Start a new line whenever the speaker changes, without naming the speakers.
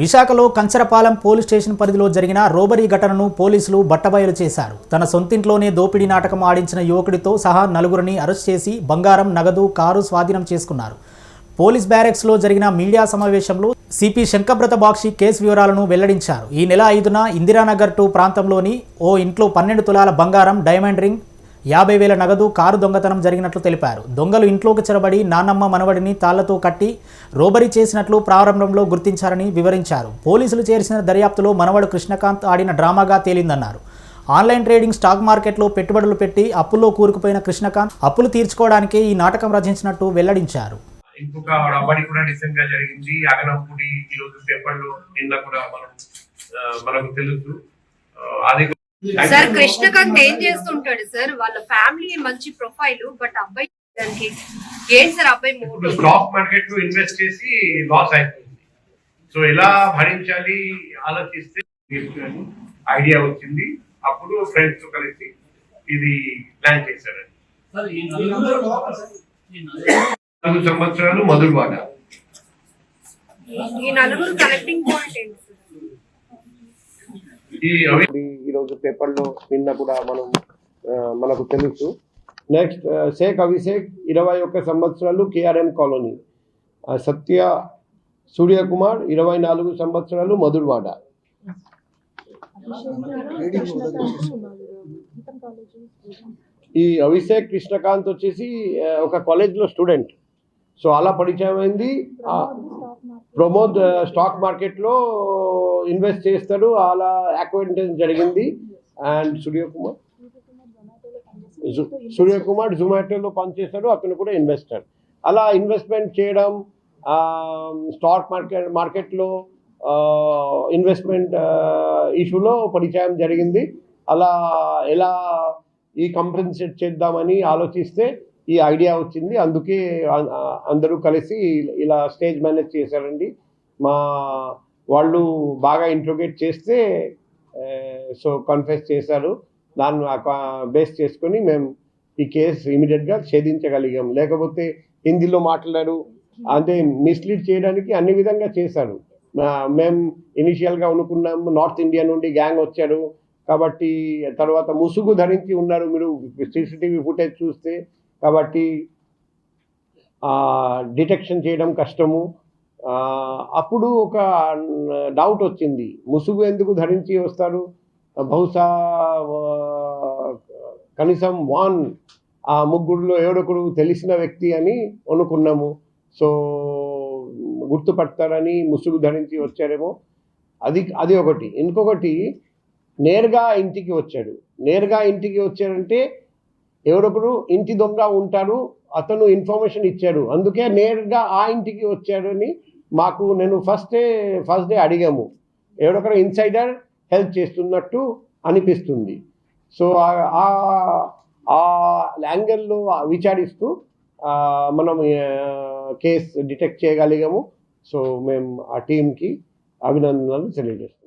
విశాఖలో Kancharapalem police station పరిధిలో జరిగిన రోబరీ ఘటనను పోలీసులు బట్టబయలు చేశారు. తన సొంతింట్లోనే దోపిడీ నాటకం ఆడించిన యువకుడితో సహా నలుగురిని అరెస్ట్ చేసి బంగారం నగదు కారు స్వాధీనం చేసుకున్నారు. పోలీస్ బ్యారెక్స్లో జరిగిన మీడియా సమావేశంలో సిపి శంకబ్రత బాక్షి కేసు వివరాలను వెల్లడించారు. ఈ నెల ఐదున ఇందిరానగర్ టూ ప్రాంతంలోని ఓ ఇంట్లో పన్నెండు తులాల బంగారం డైమండ్ రింగ్ యాభై వేల నగదు కారు దొంగతనం జరిగినట్లు తెలిపారు. దొంగలు ఇంట్లోకి చెరబడి నానమ్మ మనవడిని తాళ్ళతో కట్టి రోబరీ చేసినట్లు ప్రారంభంలో గుర్తించారని వివరించారు. పోలీసులు చేసిన దర్యాప్తులో మనవడు కృష్ణకాంత్ ఆడిన డ్రామాగా తేలిందన్నారు. ఆన్లైన్ ట్రేడింగ్ స్టాక్ మార్కెట్లో పెట్టుబడులు పెట్టి అప్పుల్లో కూరుకుపోయిన కృష్ణకాంత్ అప్పులు తీర్చుకోవడానికే ఈ నాటకం రచించినట్టు వెల్లడించారు.
ఇంకొక రబ్బడి కూడా రీసెంట్గా జరిగింది. అగనంపూడి ఈ రోజు పేపర్లో నిన్న కూడా మనం మనకు తెలుసు. అది
సార్ కృష్ణకాంత్ ఏం చేస్తుంటాడు సార్ వాళ్ళ ఫ్యామిలీ మంచి ప్రొఫైల్ బట్ అబ్బాయి దానికి ఏంటి సార్ అబ్బాయి
స్టాక్ మార్కెట్లో ఇన్వెస్ట్ చేసి లాస్ అయిపోయింది. సో ఎలా భరించాలి ఆలోచిస్తే ఐడియా వచ్చింది. అప్పుడు ఫ్రెండ్స్తో కలిసి ఇది ప్లాన్ చేశారండి.
సార్ ఈ నలుగురు ఈ నలుగురు
నాలుగు సంవత్సరాలు మధురవాడ.
ఈ నలుగురు కనెక్టింగ్ పాయింట్ ఏంటి సార్
ఈ
రోజు పేపర్లో నిన్న కూడా మనం మనకు తెలుసు. నెక్స్ట్ షేక్ అభిషేక్ ఇరవై ఒక్క సంవత్సరాలు కేఆర్ఎం కాలనీ. సత్య సూర్యకుమార్ ఇరవై నాలుగు సంవత్సరాలు మధుర్వాడ ఈ అభిషేక్ కృష్ణకాంత్ వచ్చేసి ఒక కాలేజ్లో స్టూడెంట్. సో అలా పరిచయం అయింది. ప్రమోద్ స్టాక్ మార్కెట్లో ఇన్వెస్ట్ చేస్తాడు. అలా అక్వైంటెన్స్ జరిగింది. అండ్ సూర్యకుమార్ సూర్యకుమార్ జొమాటోలో పనిచేస్తాడు. అతను కూడా ఇన్వెస్టర్ అలా ఇన్వెస్ట్మెంట్ చేయడం స్టాక్ మార్కెట్ మార్కెట్లో ఇన్వెస్ట్మెంట్ ఇష్యూలో పరిచయం జరిగింది. అలా ఎలా ఈ కంపెన్సేట్ చేద్దామని ఆలోచిస్తే ఈ ఐడియా వచ్చింది. అందుకే అందరూ కలిసి ఇలా స్టేజ్ మేనేజ్ చేశారండి. మా వాళ్ళు బాగా ఇంట్రోగేట్ చేస్తే సో కన్ఫెస్ చేశారు. దాన్ని బేస్ చేసుకొని మేము ఈ కేసు ఇమీడియట్గా ఛేదించగలిగాం. లేకపోతే హిందీలో మాట్లాడారు. అంటే మిస్లీడ్ చేయడానికి అన్ని విధంగా చేశారు. మేము ఇనిషియల్గా అనుకున్నాము నార్త్ ఇండియా నుండి గ్యాంగ్ వచ్చారు. కాబట్టి తర్వాత ముసుగు ధరించి ఉన్నారు మీరు సీసీటీవీ ఫుటేజ్ చూస్తే. కాబట్టి డిటెక్షన్ చేయడం కష్టము. అప్పుడు ఒక డౌట్ వచ్చింది. ముసుగు ఎందుకు ధరించి వస్తారు బహుశా కనీసం వాన్ ఆ ముగ్గురులో ఎవరొకరు తెలిసిన వ్యక్తి అని అనుకున్నాము. సో గుర్తుపడతారని ముసుగు ధరించి వచ్చారేమో. అది అది ఒకటి. ఇంకొకటి నేరుగా ఇంటికి వచ్చాడు. నేరుగా ఇంటికి వచ్చాడంటే ఎవరొకరు ఇంటి దొంగ ఉంటారు అతను ఇన్ఫర్మేషన్ ఇచ్చాడు. అందుకే నేరుగా ఆ ఇంటికి వచ్చాడని మాకు నేను ఫస్ట్ డే ఫస్ట్ డే అడిగాము. ఎవరొకరు ఇన్సైడర్ హెల్ప్ చేస్తున్నట్టు అనిపిస్తుంది. సో ఆ- ఆ- యాంగిల్లో విచారిస్తూ మనం కేస్ డిటెక్ట్ చేయగలిగాము. సో మేము ఆ టీంకి అభినందనలు తెలియజేస్తాం